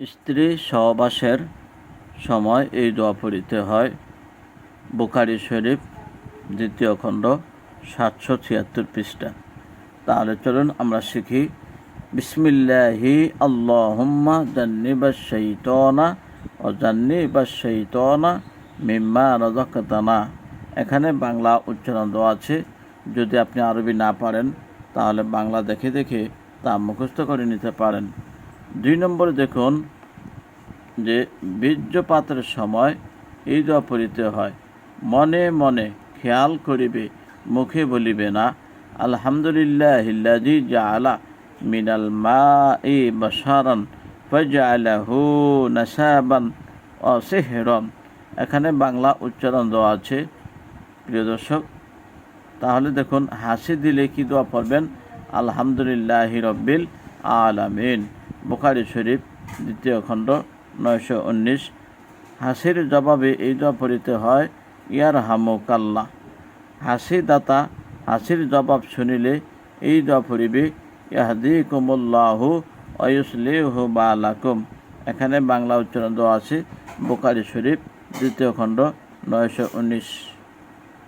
স্ত্রী সহবাসের সময় এই দোয়া পড়িতে হয়। বুখারি শরীফ, দ্বিতীয় খণ্ড, সাতশো ছিয়াত্তর পৃষ্ঠা। তাহলে চলুন আমরা শিখি। বিসমিল্লাহি আল্লাহুম্মা জান্নিবাস শৈতনা ও জান্নিবাস শৈতনা মিম্মা রাজাকাতানা এখানে বাংলা উচ্চারণ দেওয়া আছে। যদি আপনি আরবি না পারেন, তাহলে বাংলা দেখে দেখে তা মুখস্থ করে নিতে পারেন। দুই নম্বরে দেখুন যে বীর্যপাতের সময় এই দোয়া পড়িতে হয়। মনে মনে খেয়াল করিবে, মুখে বলিবে না আলহামদুলিল্লাহ হিল্লাজি মিনাল মা ই বাসারান ফজালাহু নাসাবান ও সেহরন। এখানে বাংলা উচ্চারণ দেওয়া আছে। প্রিয় দর্শক, তাহলে দেখুন হাসি দিলে কি দোয়া পড়বেন? আলহামদুলিল্লাহ রব্বিল আলামিন। বুখারি শরীফ, দ্বিতীয় খণ্ড, নয়শো উনিশ। হাসির জবাবে এই পড়িতে হয় ইয়ার হামুকাল্লা হাসি দাতা, হাসির জবাব শুনিলে এই পড়িবে ইয়াহদি কুমুল্লাহু অয়ুসলিহু বালাকুম এখানে বাংলা উচ্চারণ দেওয়া আছে, বুখারি শরীফ, দ্বিতীয় খণ্ড, নয়শো উনিশ।